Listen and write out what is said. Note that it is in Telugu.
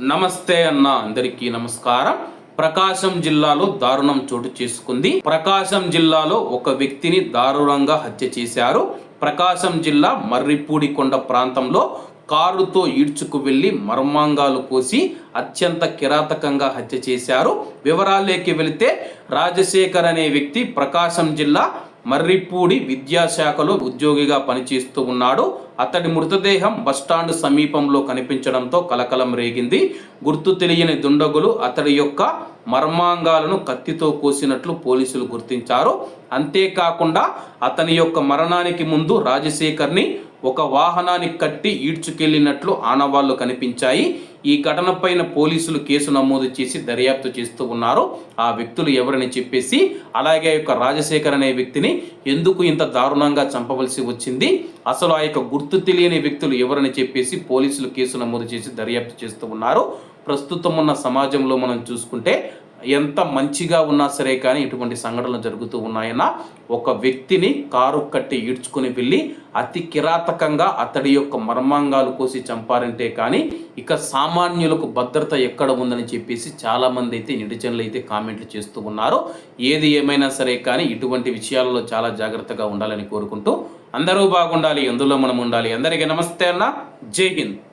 నమస్తే అన్న అందరికీ నమస్కారం. ప్రకాశం జిల్లాలో దారుణం చోటు చేసుకుంది. ప్రకాశం జిల్లాలో ఒక వ్యక్తిని దారుణంగా హత్య చేశారు. ప్రకాశం జిల్లా మర్రిపూడికొండ ప్రాంతంలో కారుతో ఈడ్చుకు వెళ్ళి మర్మాంగాలు కోసి అత్యంత కిరాతకంగా హత్య చేశారు. వివరాల్లోకి వెళితే రాజశేఖర్ అనే వ్యక్తి ప్రకాశం జిల్లా మర్రిపూడి విద్యాశాఖలో ఉద్యోగిగా పనిచేస్తూ ఉన్నాడు. అతడి మృతదేహం బస్టాండ్ సమీపంలో కనిపించడంతో కలకలం రేగింది. గుర్తు తెలియని దుండగులు అతడి యొక్క మర్మాంగాలను కత్తితో కోసినట్లు పోలీసులు గుర్తించారు. అంతేకాకుండా అతని యొక్క మరణానికి ముందు రాజశేఖర్ని ఒక వాహనాన్ని కట్టి ఈడ్చుకెళ్ళినట్లు ఆనవాళ్ళు కనిపించాయి. ఈ ఘటనపైన పోలీసులు కేసు నమోదు చేసి దర్యాప్తు చేస్తూ ఉన్నారు. ఆ వ్యక్తులు ఎవరని చెప్పేసి అలాగే ఆ యొక్క రాజశేఖర్ అనే వ్యక్తిని ఎందుకు ఇంత దారుణంగా చంపవలసి వచ్చింది? అసలు ఆ యొక్క గుర్తు తెలియని వ్యక్తులు ఎవరని చెప్పేసి పోలీసులు కేసు నమోదు చేసి దర్యాప్తు చేస్తూ ఉన్నారు. ప్రస్తుతం ఉన్న సమాజంలో మనం చూసుకుంటే ఎంత మంచిగా ఉన్నా సరే కానీ ఇటువంటి సంఘటనలు జరుగుతూ ఉన్నాయన్న ఒక వ్యక్తిని కారు కట్టి ఈడ్చుకుని వెళ్ళి అతి కిరాతకంగా అతడి యొక్క మర్మాంగాలు కోసి చంపారంటే కానీ ఇక సామాన్యులకు భద్రత ఎక్కడ ఉందని చెప్పేసి చాలామంది అయితే నెటిజన్లు అయితే కామెంట్లు చేస్తూ ఉన్నారు. ఏది ఏమైనా సరే కానీ ఇటువంటి విషయాలలో చాలా జాగ్రత్తగా ఉండాలని కోరుకుంటూ అందరూ బాగుండాలి ఎందులో మనం ఉండాలి? అందరికీ నమస్తే అన్న. జై హింద్.